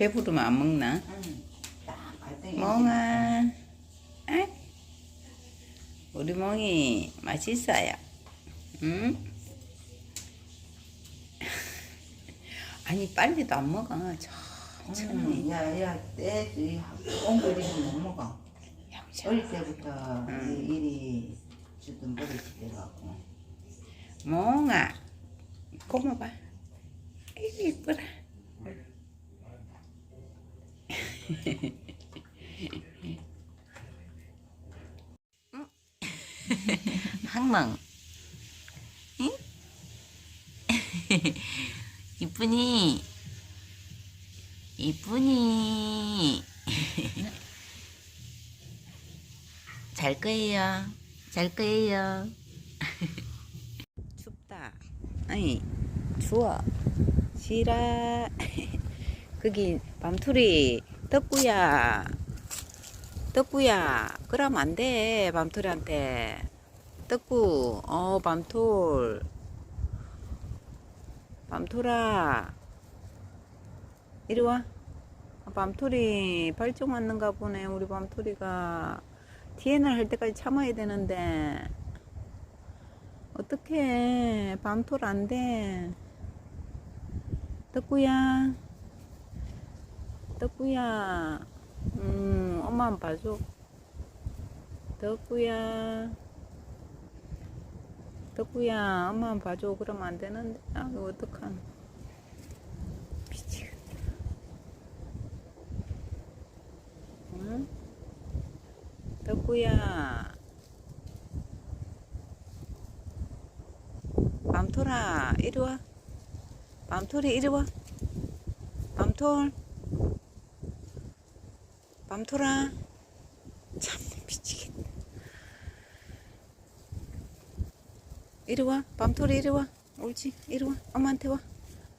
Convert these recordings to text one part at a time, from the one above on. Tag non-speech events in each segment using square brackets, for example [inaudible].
배부르면 안 먹나? 응. 멍아. 아? 우리 멍이 맛있어요. 응? [laughs] 아니 빨리도 안 먹어. 천천히. 응. 야야 때 옹졸이면 못 먹어. 어릴 때부터 이 일이 주던 버릇이 돼갖고. 멍아. 고마 봐. 아이고 이쁘라. 항망. 응? [laughs] 이쁘니? 이쁘니? [laughs] 잘 거예요. 잘 거예요. [laughs] 춥다. 아니, 추워. 싫어. 거기 밤투리 떡구야. 떡구야. 그러면 안 돼. 밤투리한테. 떡구. 어, 밤톨. 밤토라. 이리 와. 아, 밤토리 발정 왔는가 보네. 우리 밤토리가. TN을 할 때까지 참아야 되는데. 어떡해. 밤톨 안 돼. 떡구야. 떡구야. 음, 엄마 한번 봐줘. 떡구야. 떡구야, 엄마 한번 봐줘. 그러면 안 되는데. 아, 이거 어떡한. 미치겠다. 응? 떡구야. 밤토라, 이리 와. 밤토리, 이리 와. 밤톨. 밤토라. 참, 미치겠다. 이리 와. 밤토리 이리 와. 옳지. 이리 와. 엄마한테 와.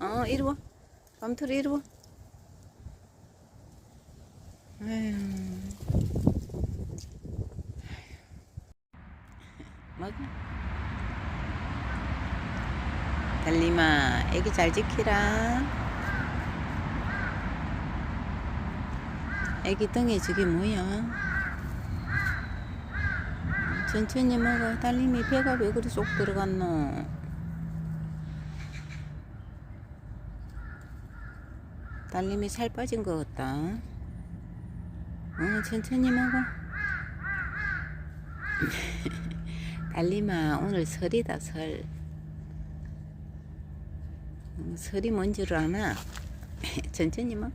어, 이리 와. 밤토리 이리 와. 아휴. 먹어. 달림아, 애기 잘 지키라. 애기 덩이 저게 뭐야? 천천히 먹어. 달림이 배가 왜 그리 쏙 들어갔노? 달림이 살 빠진 것 같다. 어, 천천히 먹어. [laughs] 달림아, 오늘 설이다, 설. 어, 설이 뭔 줄 아나? 천천히 먹어.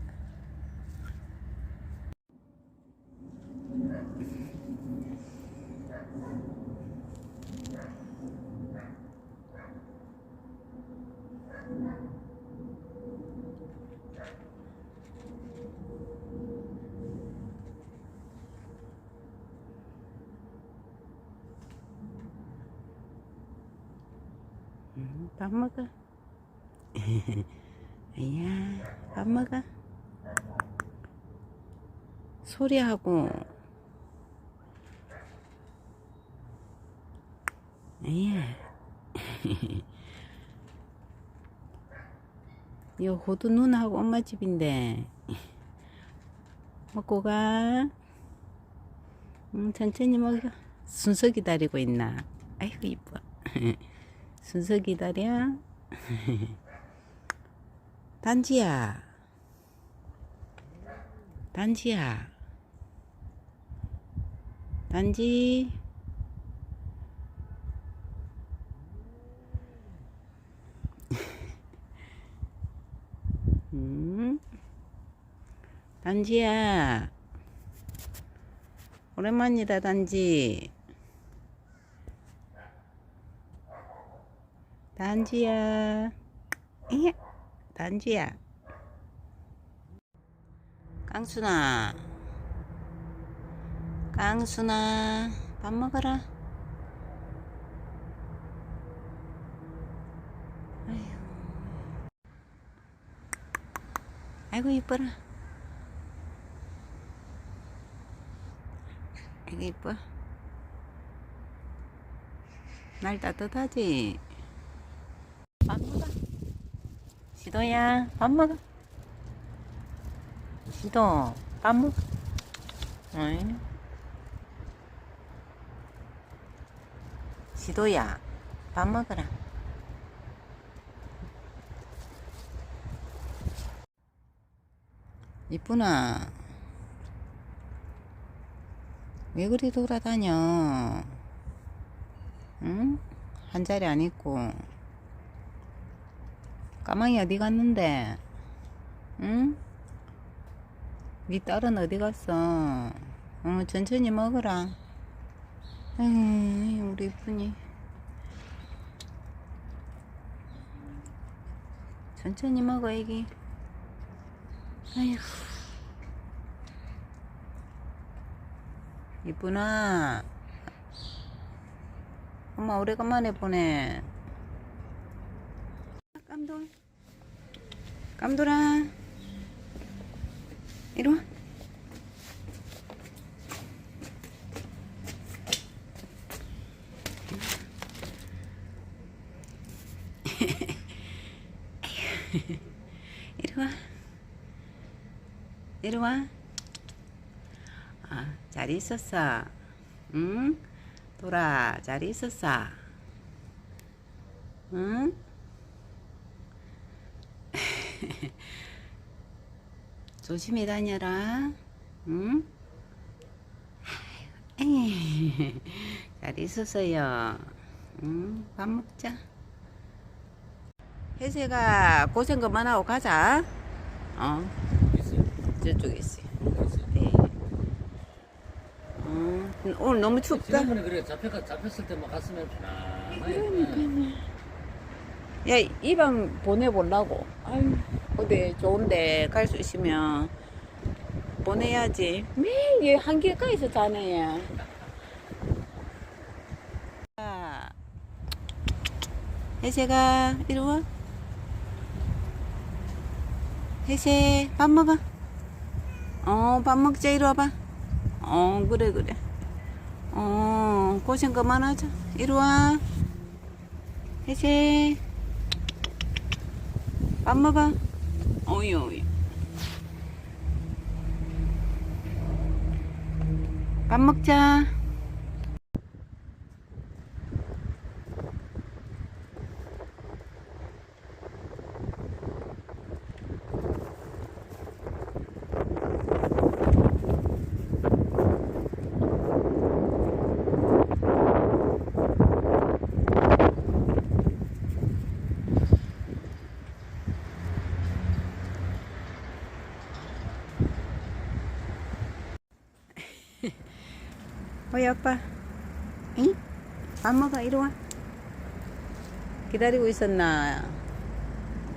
음, 밥 먹어. 아야, 밥 먹어. 소리하고. 아야. 이 호두 누나하고 엄마 집인데. 먹고 가. 응, 천천히 먹어. 순서 기다리고 있나? 아이고, 이뻐. 순서 기다려. [laughs] 단지야. 단지야. 단지. [laughs] 음. 단지야. 오랜만이다, 단지. 단지야. 예, 단지야. 깡순아. 깡순아. 밥 먹어라. 아이고, 이뻐라. 아이고, 이뻐. 날 따뜻하지? 밥 먹어. 지도야, 밥 먹어. 시도 밥 먹. 어이. 시도야 밥 먹어라. 이쁘나 왜 그리 돌아다녀? 응? 한 자리 안 있고 까망이 어디 갔는데? 응? 네 딸은 어디 갔어? 어, 천천히 먹어라. 에이, 우리 이쁜이. 천천히 먹어, 애기. 아휴. 이쁘나. 엄마 오래간만에 보네. 깜돌. 깜돌아. 이리 와. [laughs] 이리 와. 이리 와. 아, 잘 있었어. 응? 돌아, 잘 있었어. 응? [laughs] 조심히 다녀라. 응? 에이, [laughs] 잘 있었어요. 응? 밥 먹자. 혜세가 고생 그만하고 가자. 어, 있어요. 저쪽에 있어. 있어요. 네. 어, 오늘 너무 춥다. 지난번에 그래 잡혔 잡혔을 때만 갔으면 편안하게. 야, 이 방 보내보려고. 아유, 어디 좋은데 갈 수 있으면 보내야지. 매일 얘 한길가에서 자네, 야. 아, 혜세가, 이리 와. 혜세, 밥 먹어. 어, 밥 먹자, 이리 와봐. 어, 그래, 그래. 어, 고생 그만하자. 이리 와. 혜세. 밥 먹어. 어이, 어이. 밥 먹자. 어이, 아빠. 응? 밥 먹어, 이리 와. 기다리고 있었나?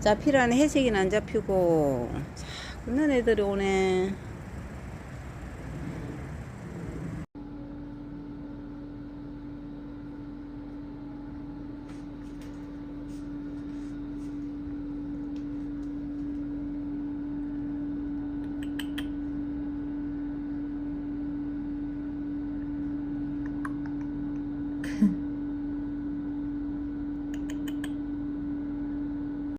잡히라는 해색이는 안 잡히고. 자꾸 는 애들이 오네.